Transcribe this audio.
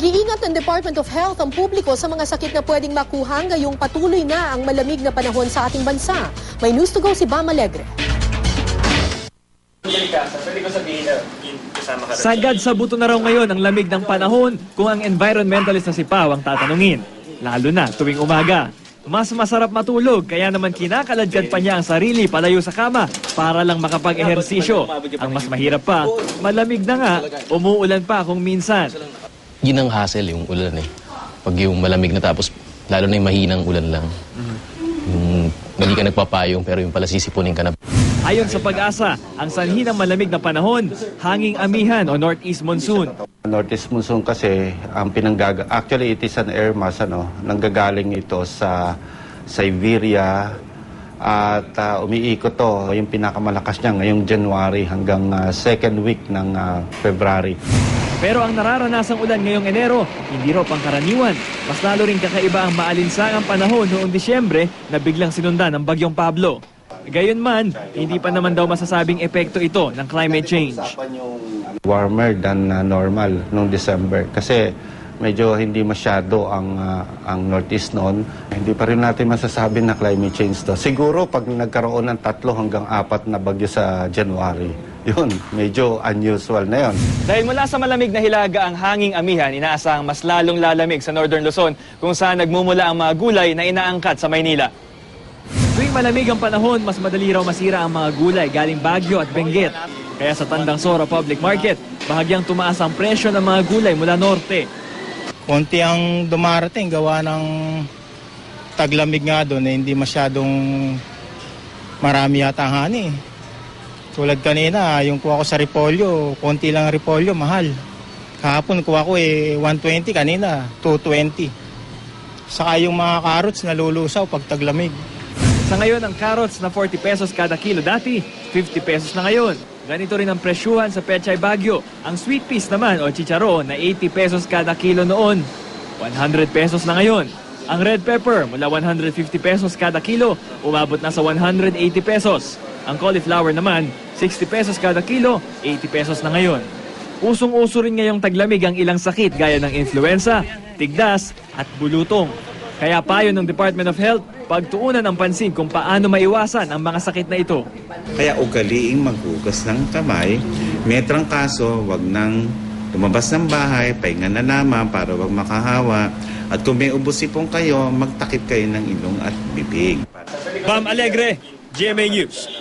Nag-iingat ng Department of Health ang publiko sa mga sakit na pwedeng makuha ngayong patuloy na ang malamig na panahon sa ating bansa. May news to go si Bam Alegre. Sagad sa buto na raw ngayon ang lamig ng panahon kung ang environmentalist na si Pao ang tatanungin. Lalo na tuwing umaga. Mas masarap matulog kaya naman kinakaladkad pa niya ang sarili palayo sa kama para lang makapag-ehersisyo. Ang mas mahirap pa, malamig na nga, umuulan pa kung minsan. Yun ang hassle, yung ulan eh. Pag yung malamig na tapos, lalo na yung mahinang ulan lang. Yung hindi ka nagpapayong pero yung pala sisipunin ka na. Ayon sa pag-asa, ang sanhi ng malamig na panahon, hanging amihan o northeast monsoon. Northeast monsoon kasi ang pinanggaga actually it is an air mass ano nanggagaling ito sa Siberia at ah, umiikot to yung pinakamalakas niya ngayong January hanggang ah, second week ng ah, February. Pero ang nararanasang ulan ngayong Enero, hindi raw pangkaraniwan. Mas lalo rin kakaiba ang maalinsangang panahon noong Disyembre na biglang sinundan ng Bagyong Pablo. Gayunman, hindi pa naman daw masasabing epekto ito ng climate change. Warmer than ah, normal noong December kasi medyo hindi masyado ang ah, ang northeast noon. Hindi pa rin natin masasabi na climate change to. Siguro pag nagkaroon ng tatlo hanggang apat na bagyo sa January, yun, medyo unusual na yun. Dahil mula sa malamig na hilaga ang hanging amihan, inaasahang mas lalong lalamig sa Northern Luzon kung saan nagmumula ang mga gulay na inaangkat sa Maynila. Tuwing malamig ang panahon, mas madali raw masira ang mga gulay galing Baguio at Benguet. Kaya sa Tandang Sora Public Market, bahagyang tumaas ang presyo ng mga gulay mula norte. Konti ang dumarating gawa ng taglamig nga doon eh, hindi masyadong marami yata ang hani. Tulad kanina, yung kuha ko sa repolyo, konti lang ang repolyo, mahal. Kahapon kuha ko eh 120, kanina 220. Saka yung mga carrots nalulusaw pag taglamig. Sa ngayon, ang carrots na 40 pesos kada kilo dati, 50 pesos na ngayon. Ganito rin ang presyuhan sa Pechay Bagyo. Ang sweet peas naman o chicharon na 80 pesos kada kilo noon, 100 pesos na ngayon. Ang red pepper mula 150 pesos kada kilo, umabot na sa 180 pesos. Ang cauliflower naman, 60 pesos kada kilo, 80 pesos na ngayon. Usong-uso rin ngayong taglamig ang ilang sakit gaya ng influenza, tigdas at bulutong. Kaya payo ng Department of Health, pagtuunan ang pansin kung paano maiwasan ang mga sakit na ito. Kaya ugaliing maghugas ng kamay. May trangkaso, wag nang lumabas ng bahay, pahinga na naman para wag makahawa. At kung may ubusipong kayo, magtakip kayo ng ilong at bibig. Bam Alegre, GMA News.